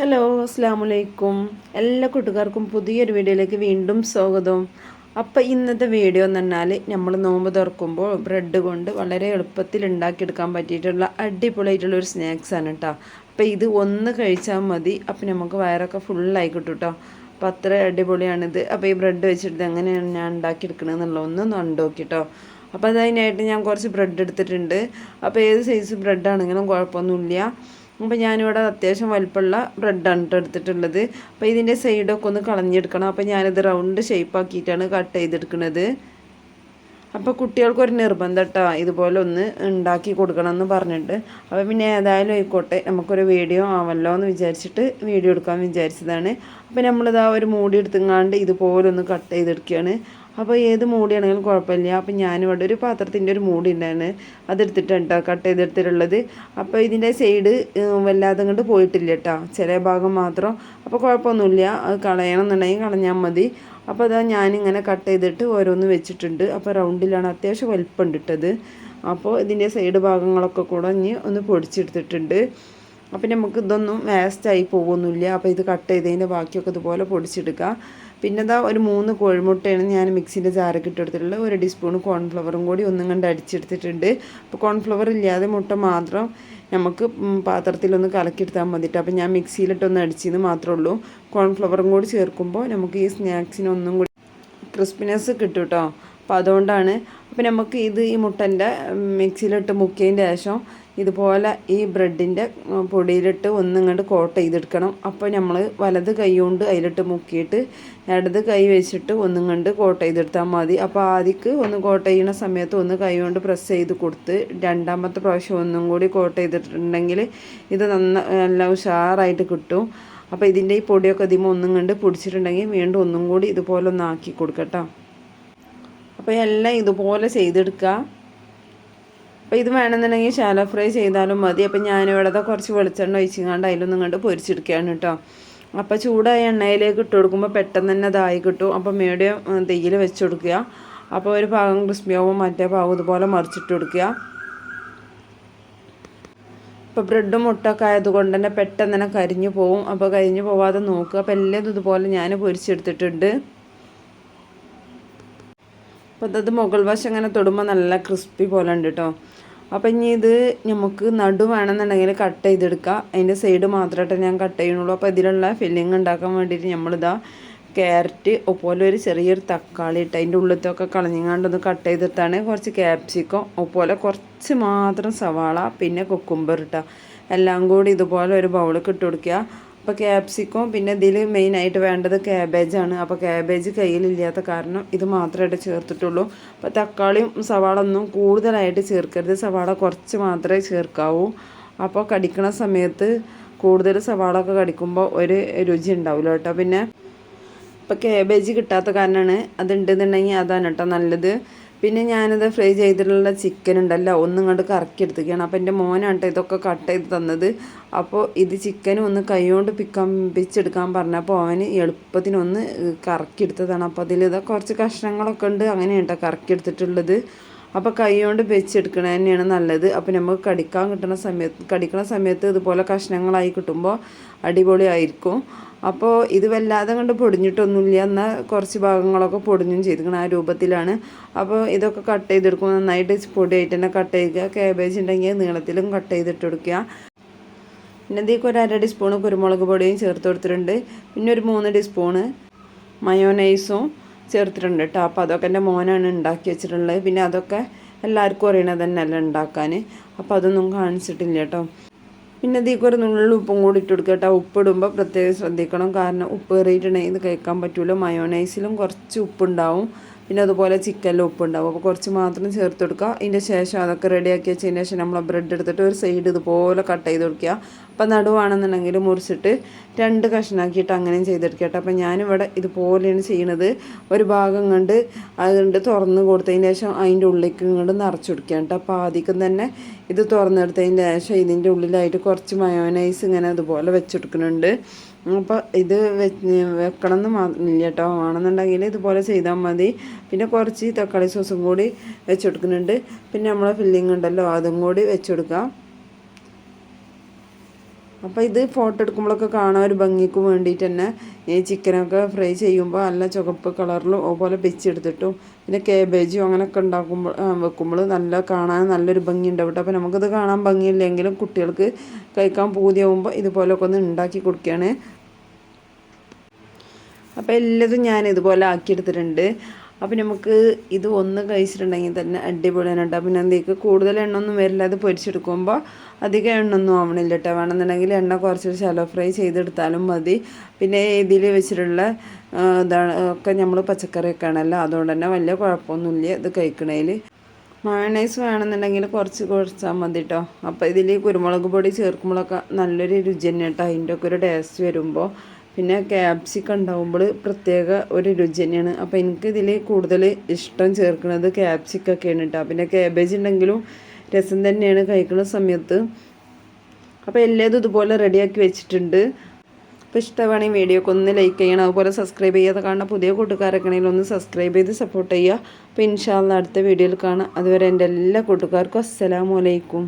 Hello അസ്സാം വലൈക്കും എല്ലാ കൂട്ടുകാർക്കും പുതിയൊരു വീഡിയോയിലേക്ക് വീണ്ടും സ്വാഗതം. അപ്പോൾ ഇന്നത്തെ വീഡിയോ എന്ന് പറഞ്ഞാൽ നമ്മൾ നോമ്പ് തുറക്കുമ്പോൾ ബ്രെഡ് കൊണ്ട് വളരെ എളുപ്പത്തിൽ ഉണ്ടാക്കിയെടുക്കാൻ പറ്റിയിട്ടുള്ള അടിപൊളിയായിട്ടുള്ള ഒരു സ്നാക്സാണ് കേട്ടോ അപ്പോൾ ഇത് ഒന്ന് കഴിച്ചാൽ മതി. അപ്പോൾ നമുക്ക് വയറൊക്കെ ഫുള്ളായി കിട്ടും കേട്ടോ അപ്പോൾ അത്ര അടിപൊളിയാണിത്. അപ്പോൾ ഈ ബ്രെഡ് വെച്ചിട്ട് എങ്ങനെയാണ് ഞാൻ ഉണ്ടാക്കിയെടുക്കണമെന്നുള്ള ഒന്ന് നോക്കി നോക്കിട്ടോ അപ്പോൾ അതിനായിട്ട് ഞാൻ കുറച്ച് ബ്രെഡ് എടുത്തിട്ടുണ്ട്. അപ്പോൾ ഏത് സൈസ് ബ്രെഡ് ആണെങ്കിലും കുഴപ്പമൊന്നുമില്ല. അപ്പോൾ ഞാനിവിടെ അത്യാവശ്യം വലിപ്പമുള്ള ബ്രെഡാണ് കേട്ടോ എടുത്തിട്ടുള്ളത്. അപ്പോൾ ഇതിന്റെ സൈഡൊക്കെ ഒന്ന് കളഞ്ഞെടുക്കണം. അപ്പോൾ ഞാനിത് റൗണ്ട് ഷേപ്പ് ആക്കിയിട്ടാണ് കട്ട് ചെയ്തെടുക്കുന്നത് അപ്പോൾ കുട്ടികൾക്കൊരു നിർബന്ധം കേട്ടോ ഇതുപോലെ ഒന്ന് ഉണ്ടാക്കി കൊടുക്കണം എന്ന് പറഞ്ഞിട്ട്. അപ്പോൾ പിന്നെ ഏതായാലും ആയിക്കോട്ടെ നമുക്കൊരു വീഡിയോ ആവല്ലോ എന്ന് വിചാരിച്ചിട്ട് വീഡിയോ എടുക്കാൻ വിചാരിച്ചതാണ്. അപ്പോൾ നമ്മളിതാ ഒരു മൂടി എടുത്തുങ്ങാണ്ട് ഇതുപോലെ ഒന്ന് കട്ട് ചെയ്തെടുക്കുകയാണ്. അപ്പോൾ ഏത് മൂടിയാണെങ്കിലും കുഴപ്പമില്ല. അപ്പോൾ ഞാനിവിടെ ഒരു പാത്രത്തിന്റെ ഒരു മൂടി ഉണ്ടായിരുന്നു അതെടുത്തിട്ടാണ് കേട്ടോ കട്ട് ചെയ്തെടുത്തിട്ടുള്ളത്. അപ്പോൾ ഇതിന്റെ സൈഡ് വല്ലാതെ കൊണ്ട് പോയിട്ടില്ല കേട്ടോ. ചില ഭാഗം മാത്രം. അപ്പോൾ കുഴപ്പമൊന്നുമില്ല. അത് കളയണം എന്നുണ്ടെങ്കിൽ കളഞ്ഞാൽ മതി. അപ്പോൾ അതാ ഞാനിങ്ങനെ കട്ട് ചെയ്തിട്ട് ഓരോന്ന് വെച്ചിട്ടുണ്ട്. അപ്പോൾ റൗണ്ടിലാണ് അത്യാവശ്യം വലിപ്പം ഇട്ടത് അപ്പോൾ ഇതിന്റെ സൈഡ് ഭാഗങ്ങളൊക്കെ കൂടെ ഇനി ഒന്ന് പൊടിച്ചെടുത്തിട്ടുണ്ട്. അപ്പം നമുക്ക് ഇതൊന്നും വേസ്റ്റായി പോകുന്നില്ല അപ്പോൾ ഇത് കട്ട് ചെയ്തതിന്റെ ബാക്കിയൊക്കെ ഇതുപോലെ പൊടിച്ചെടുക്കുക പിന്നെ ഇതാ ഒരു മൂന്ന് കോഴിമുട്ടയാണ് ഞാൻ മിക്സിന്റെ ജാറൊക്കെ ഇട്ടെടുത്തിട്ടുള്ളത്. ഒരു ടീസ്പൂൺ കോൺഫ്ലവറും കൂടി ഒന്നും കണ്ട് അടിച്ചെടുത്തിട്ടുണ്ട്. അപ്പോൾ കോൺഫ്ലവർ ഇല്ലാതെ മുട്ട മാത്രം നമുക്ക് പാത്രത്തിലൊന്ന് കലക്കിയെടുത്താൽ മതിയിട്ട് അപ്പോൾ ഞാൻ മിക്സിയിലിട്ടൊന്ന് അടിച്ചെന്ന് മാത്രമേ ഉള്ളൂ. കോൺഫ്ലവറും കൂടി ചേർക്കുമ്പോൾ നമുക്ക് ഈ സ്നാക്സിന് ഒന്നും കൂടി ക്രിസ്പിനെസ് കിട്ടും കേട്ടോ അപ്പോൾ അതുകൊണ്ടാണ്. അപ്പോൾ നമുക്ക് ഇത് ഈ മുട്ടന്റെ മിക്സിയിലിട്ട് മുക്കിയതിന്റെ ശേഷം ഇതുപോലെ ഈ ബ്രെഡിന്റെ പൊടിയിലിട്ട് ഒന്നിങ്ങോട്ട് കോട്ട് ചെയ്തെടുക്കണം. അപ്പോൾ നമ്മൾ വലത് കൈ കൊണ്ട് അതിലിട്ട് മുക്കിയിട്ട് ഇടത് കൈ വെച്ചിട്ട് ഒന്നിങ്ങോട്ട് കോട്ട് ചെയ്തെടുത്താൽ മതി. അപ്പോൾ ആദ്യക്ക് ഒന്ന് കോട്ട് ചെയ്യുന്ന സമയത്ത് ഒന്ന് കൈ കൊണ്ട് പ്രസ് ചെയ്ത് കൊടുത്ത് രണ്ടാമത്തെ പ്രാവശ്യം ഒന്നും കൂടി കോട്ട് ചെയ്തിട്ടുണ്ടെങ്കിൽ ഇത് നന്ന നല്ല ഉഷാറായിട്ട് കിട്ടും. അപ്പോൾ ഇതിന്റെ ഈ പൊടിയൊക്കെ അധികം ഒന്നും കണ്ട് പൊടിച്ചിട്ടുണ്ടെങ്കിൽ വീണ്ടും ഒന്നും കൂടി ഇതുപോലെ കൊടുക്കട്ടോ. അപ്പോൾ എല്ലാം ഇതുപോലെ ചെയ്തെടുക്കുക. അപ്പോൾ ഇത് വേണമെന്നുണ്ടെങ്കിൽ ഷാലോ ഫ്രൈ ചെയ്താലും മതി. അപ്പോൾ ഞാനിവിടെ കുറച്ച് വെളിച്ചെണ്ണ ഒഴിച്ചിങ്ങാണ്ട് അതിലൊന്നും ഇങ്ങോട്ട് പൊരിച്ചെടുക്കുകയാണ് കേട്ടോ. അപ്പോൾ ചൂടായ എണ്ണയിലേക്ക് ഇട്ട് കൊടുക്കുമ്പോൾ പെട്ടെന്ന് തന്നെ ഇതായി കിട്ടും. അപ്പോൾ മീഡിയം തെയ്യിൽ വെച്ച് കൊടുക്കുക. അപ്പോൾ ഒരു ഭാഗം ക്രിസ്പിയാവും മറ്റേ ഭാഗം ഇതുപോലെ മറിച്ചിട്ട് കൊടുക്കുക. ഇപ്പോൾ ബ്രെഡ് മുട്ടൊക്കെ ആയതുകൊണ്ട് തന്നെ പെട്ടെന്ന് തന്നെ കരിഞ്ഞു പോവും. അപ്പോൾ കരിഞ്ഞു പോവാതെ നോക്കുക. അപ്പോൾ എല്ലാം ഇതുപോലെ ഞാൻ പൊരിച്ചെടുത്തിട്ടുണ്ട്. അപ്പോൾ അത് മുകൾ വശം ഇങ്ങനെ തൊടുമ്പോൾ നല്ല ക്രിസ്പി പോലെ ഉണ്ട് കേട്ടോ. അപ്പം ഇനി ഇത് നമുക്ക് നടു വേണമെന്നുണ്ടെങ്കിൽ കട്ട് ചെയ്തെടുക്കുക അതിന്റെ സൈഡ് മാത്രമായിട്ട് ഞാൻ കട്ട് ചെയ്യണുള്ളൂ അപ്പോൾ ഇതിലുള്ള ഫില്ലിങ് ഉണ്ടാക്കാൻ വേണ്ടിയിട്ട് നമ്മളിതാ ക്യാരറ്റ് ഒപ്പോലെ ഒരു ചെറിയൊരു തക്കാളി ഇട്ട് അതിന്റെ ഉള്ളിലത്തൊക്കെ കളഞ്ഞങ്ങാണ്ടൊന്ന് കട്ട് ചെയ്തിട്ടാണ് കുറച്ച് ക്യാപ്സിക്കം ഒപ്പോലെ കുറച്ച് മാത്രം സവാള പിന്നെ കുക്കുംബർ ഇട്ടുക എല്ലാം കൂടി ഇതുപോലെ ഒരു ബൗളിൽ ഇട്ട് കൊടുക്കുക. അപ്പോൾ ക്യാപ്സിക്കോ പിന്നെ ഇതിൽ മെയിനായിട്ട് വേണ്ടത് ക്യാബേജാണ് അപ്പോൾ ക്യാബേജ് കയ്യിലില്ലാത്ത കാരണം ഇത് മാത്രമായിട്ട് ചേർത്തിട്ടുള്ളൂ. അപ്പോൾ തക്കാളിയും സവാള ഒന്നും കൂടുതലായിട്ട് ചേർക്കരുത്. സവാള കുറച്ച് മാത്രമേ ചേർക്കാവൂ. അപ്പോൾ കടിക്കണ സമയത്ത് കൂടുതൽ സവാള ഒക്കെ കടിക്കുമ്പോൾ ഒരു രുചി ഉണ്ടാവില്ല കേട്ടോ. പിന്നെ ഇപ്പോൾ ക്യാബേജ് കിട്ടാത്ത കാരണമാണ് അതുണ്ടെന്നുണ്ടെങ്കിൽ അതാണ് കേട്ടോ നല്ലത്. പിന്നെ ഞാനത് ഫ്രൈ ചെയ്തിട്ടുള്ള ചിക്കൻ ഉണ്ടല്ലോ ഒന്നും കണ്ട് കറക്കി എടുത്തിരിക്കുകയാണ് അപ്പോൾ എന്റെ മോനാണ് ഇതൊക്കെ കട്ട് ചെയ്ത് തന്നത്. അപ്പോൾ ഇത് ചിക്കനും ഒന്ന് കൈകൊണ്ട് പിക്കാൻ പിച്ചെടുക്കാൻ പറഞ്ഞപ്പോൾ അവന് എളുപ്പത്തിനൊന്ന് കറക്കി എടുത്തതാണ് അപ്പോൾ അതിൽ ഇതാ കുറച്ച് കഷ്ണങ്ങളൊക്കെ ഉണ്ട്. അങ്ങനെയാണ് കേട്ടോ കറക്കി എടുത്തിട്ടുള്ളത് അപ്പോൾ കൈ കൊണ്ട് വെച്ചെടുക്കണ തന്നെയാണ് നല്ലത്. അപ്പോൾ നമുക്ക് കടിക്കാൻ കിട്ടുന്ന സമയത്ത് കടിക്കുന്ന സമയത്ത് ഇതുപോലെ കഷ്ണങ്ങളായി കിട്ടുമ്പോൾ അടിപൊളിയായിരിക്കും അപ്പോൾ ഇത് വല്ലാതെ കണ്ട് പൊടിഞ്ഞിട്ടൊന്നുമില്ല. എന്നാൽ കുറച്ച് ഭാഗങ്ങളൊക്കെ പൊടിഞ്ഞും ചെയ്തിരിക്കണം ആ രൂപത്തിലാണ്. അപ്പോൾ ഇതൊക്കെ കട്ട് ചെയ്തെടുക്കുമ്പോൾ നന്നായിട്ട് പൊടിയായിട്ട് തന്നെ കട്ട് ചെയ്യുക. കാബേജ് ഉണ്ടെങ്കിൽ നീളത്തിലും കട്ട് ചെയ്തിട്ട് കൊടുക്കുക. പിന്നെ ഇതിലേക്ക് ഒരു അര ടീസ്പൂണ് കുരുമുളക് പൊടിയും ചേർത്ത് കൊടുത്തിട്ടുണ്ട്. പിന്നെ ഒരു മൂന്ന് ടീസ്പൂണ് മയോനൈസും ചേർത്തിട്ടുണ്ട് കേട്ടോ അപ്പോൾ അതൊക്കെ എന്റെ മോനാണ് ഉണ്ടാക്കി വെച്ചിട്ടുള്ളത്. പിന്നെ അതൊക്കെ എല്ലാവർക്കും അറിയണത് തന്നെയല്ല ഉണ്ടാക്കാൻ. അപ്പോൾ അതൊന്നും കാണിച്ചിട്ടില്ല കേട്ടോ പിന്നെ ഇതിലേക്ക് ഒരു നുള്ളിൽ ഉപ്പും കൂടി ഇട്ട് കൊടുക്കുക കേട്ടോ ഉപ്പിടുമ്പോൾ പ്രത്യേകം ശ്രദ്ധിക്കണം. കാരണം ഉപ്പ് കയറിയിട്ടുണ്ടെങ്കിൽ ഇത് കഴിക്കാൻ പറ്റില്ല മയോണൈസിലും കുറച്ച് ഉപ്പുണ്ടാവും പിന്നെ അതുപോലെ ചിക്കനിൽ ഉപ്പുണ്ടാവും അപ്പോൾ കുറച്ച് മാത്രം ചേർത്ത് കൊടുക്കുക. അതിന്റെ ശേഷം അതൊക്കെ റെഡിയാക്കി വെച്ചതിന് ശേഷം നമ്മൾ ബ്രെഡ് എടുത്തിട്ട് ഒരു സൈഡ് ഇതുപോലെ കട്ട് ചെയ്ത് കൊടുക്കുക. അപ്പോൾ നടുവാണെന്നുണ്ടെങ്കിൽ മുറിച്ചിട്ട് രണ്ട് കഷ്ണാക്കിയിട്ട് അങ്ങനെയും ചെയ്തെടുക്കുക കേട്ടോ. അപ്പോൾ ഞാനിവിടെ ഇതുപോലെയാണ് ചെയ്യണത്. ഒരു ഭാഗം കണ്ട് അതുകൊണ്ട് തുറന്ന് കൊടുത്തതിന് ശേഷം അതിന്റെ ഉള്ളിലേക്ക് ഇങ്ങോട്ട് നിറച്ച് കൊടുക്കുക കേട്ടോ. അപ്പോൾ ആദ്യം തന്നെ ഇത് തുറന്നെടുത്തതിന് ശേഷം ഇതിന്റെ ഉള്ളിലായിട്ട് കുറച്ച് മയോനൈസ് ഇങ്ങനെ അതുപോലെ വെച്ചെടുക്കുന്നുണ്ട് അപ്പോൾ ഇത് വെക്കണം എന്ന് മാത്രമില്ല കേട്ടോ ആണെന്നുണ്ടെങ്കിൽ ഇതുപോലെ ചെയ്താൽ മതി. പിന്നെ കുറച്ച് തക്കാളി സോസും കൂടി വെച്ചെടുക്കുന്നുണ്ട്. പിന്നെ നമ്മളെ ഫില്ലിംഗ് ഉണ്ടല്ലോ അതും കൂടി വെച്ചെടുക്കാം. അപ്പോൾ ഇത് ഫോട്ടോ എടുക്കുമ്പോഴൊക്കെ കാണാൻ ഒരു ഭംഗിക്ക് വേണ്ടിയിട്ട് തന്നെ ഈ ചിക്കനൊക്കെ ഫ്രൈ ചെയ്യുമ്പോൾ നല്ല ചുവപ്പ് കളറിലും അതുപോലെ വെച്ചെടുത്തിട്ടും പിന്നെ കേബേജും അങ്ങനെയൊക്കെ ഉണ്ടാക്കുമ്പോൾ വെക്കുമ്പോൾ നല്ല കാണാൻ നല്ലൊരു ഭംഗി ഉണ്ടാവും കേട്ടോ. അപ്പോൾ നമുക്കിത് കാണാൻ ഭംഗിയില്ലെങ്കിലും കുട്ടികൾക്ക് കഴിക്കാൻ പൂതിയാവുമ്പോൾ ഇതുപോലൊക്കെ ഒന്ന് ഉണ്ടാക്കി കൊടുക്കുകയാണ്. അപ്പോൾ എല്ലാതും ഞാൻ ഇതുപോലെ ആക്കിയെടുത്തിട്ടുണ്ട്. അപ്പോൾ നമുക്ക് ഇത് ഒന്ന് കഴിച്ചിട്ടുണ്ടെങ്കിൽ തന്നെ അടിപൊളിയാണ് കേട്ടോ. പിന്നെ എന്തേക്ക് കൂടുതൽ എണ്ണൊന്നും വരില്ല. അത് പൊരിച്ചെടുക്കുമ്പോൾ അധികം എണ്ണൊന്നും ആവണില്ല കേട്ടോ. വേണമെന്നുണ്ടെങ്കിൽ എണ്ണ കുറച്ച് ശലോ ഫ്രൈ ചെയ്തെടുത്താലും മതി. പിന്നെ ഇതിൽ വെച്ചിട്ടുള്ള ഇതാണ് ഒക്കെ നമ്മൾ പച്ചക്കറിയൊക്കെ ആണല്ലോ. അതുകൊണ്ട് തന്നെ വലിയ കുഴപ്പമൊന്നുമില്ല ഇത് കഴിക്കണേൽ മയണൈസ് വേണമെന്നുണ്ടെങ്കിൽ കുറച്ച് കുറച്ചാൽ മതി കേട്ടോ. അപ്പോൾ ഇതിൽ കുരുമുളക് പൊടി ചേർക്കുമ്പോഴൊക്കെ നല്ലൊരു രുചി തന്നെ കേട്ടോ. അതിന്റെ ഒക്കെ ഒരു ടേസ്റ്റ് വരുമ്പോൾ പിന്നെ ക്യാപ്സിക്കം ഉണ്ടാകുമ്പോൾ പ്രത്യേക ഒരു രുചി തന്നെയാണ്. അപ്പോൾ എനിക്ക് ഇതിൽ കൂടുതൽ ഇഷ്ടം ചേർക്കുന്നത് ക്യാപ്സിക്കൊക്കെയാണ് കേട്ടോ പിന്നെ കാബേജ് ഉണ്ടെങ്കിലും രസം തന്നെയാണ് കഴിക്കുന്ന സമയത്ത്. അപ്പോൾ എല്ലാതും ഇതുപോലെ റെഡിയാക്കി വെച്ചിട്ടുണ്ട്. അപ്പോൾ ഇഷ്ടമാണെങ്കിൽ വീഡിയോക്ക് ഒന്ന് ലൈക്ക് ചെയ്യണം. അതുപോലെ സബ്സ്ക്രൈബ് ചെയ്യാതെ കാണുന്ന പുതിയ കൂട്ടുകാരൊക്കെ ഒന്ന് സബ്സ്ക്രൈബ് ചെയ്ത് സപ്പോർട്ട് ചെയ്യുക. അപ്പോൾ ഇൻഷാല്ല അടുത്ത വീഡിയോയിൽ കാണാം. അതുവരെ എന്റെ എല്ലാ കൂട്ടുകാർക്കും അസ്സലാമലൈക്കും